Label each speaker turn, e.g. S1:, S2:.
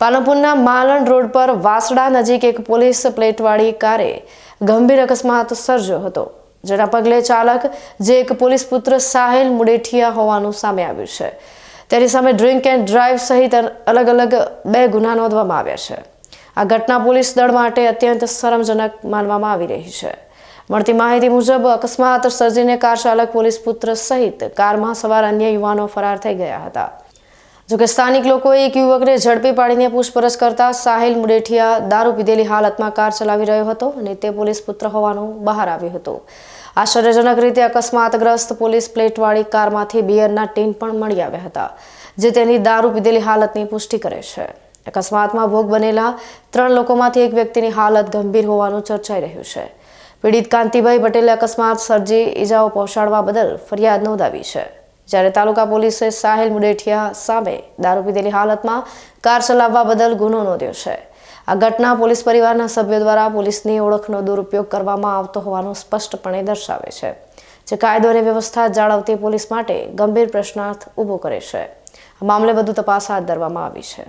S1: પાલનપુરના માલણ road પર વાસડા નજીક એક પોલીસ પ્લેટવાળી કારે ગંભીર અકસ્માત સર્જ્યો હતો, જેના પગલે ચાલક, જે એક પોલીસ પુત્ર સાહેલ મુડેઠિયા હોવાનું સામે આવ્યું છે. તેની સામે ડ્રિંક એન્ડ ડ્રાઈવ સહિત અલગ અલગ બે ગુના નોંધવામાં આવ્યા છે. આ ઘટના પોલીસ દળ માટે અત્યંત શરમજનક માનવામાં આવી રહી છે. મળતી માહિતી મુજબ, અકસ્માત સર્જીને કાર ચાલક, પોલીસ પુત્ર સહિત કારમાં સવાર અન્ય યુવાનો ફરાર થઈ ગયા હતા. જોકે સ્થાનિક લોકોએ એક યુવકને ઝડપી પાડીને પૂછપરછ કરતા સાહિલ મુડેઠિયા દારૂ પીધેલી હાલતમાં કાર ચલાવી રહ્યો હતો અને તે પોલીસ પુત્ર હોવાનું બહાર આવ્યું હતું. આશ્ચર્યજનક રીતે અકસ્માતગ્રસ્ત પોલીસ પ્લેટવાળી કારમાંથી બિયરના ટીન પણ મળી આવ્યા હતા, જે તેની દારૂ પીધેલી હાલતની પુષ્ટિ કરે છે. અકસ્માતમાં ભોગ બનેલા ત્રણ લોકોમાંથી એક વ્યક્તિની હાલત ગંભીર હોવાનું ચર્ચાઈ રહ્યું છે. પીડિત કાંતિભાઈ પટેલે અકસ્માત સર્જી ઈજાઓ પહોંચાડવા બદલ ફરિયાદ નોંધાવી છે. જ્યારે તાલુકા પોલીસે સાહિલ મુડેઠિયા સામે દારૂ પીધેલી હાલતમાં કાર ચલાવવા બદલ ગુનો નોંધ્યો છે. આ ઘટના પોલીસ પરિવારના સભ્યો દ્વારા પોલીસની ઓળખનો દુરુપયોગ કરવામાં આવતો હોવાનું સ્પષ્ટપણે દર્શાવે છે, જે કાયદો અને વ્યવસ્થા જાળવતી પોલીસ માટે ગંભીર પ્રશ્નાર્થ ઊભો કરે છે. આ મામલે વધુ તપાસ હાથ ધરવામાં આવી છે.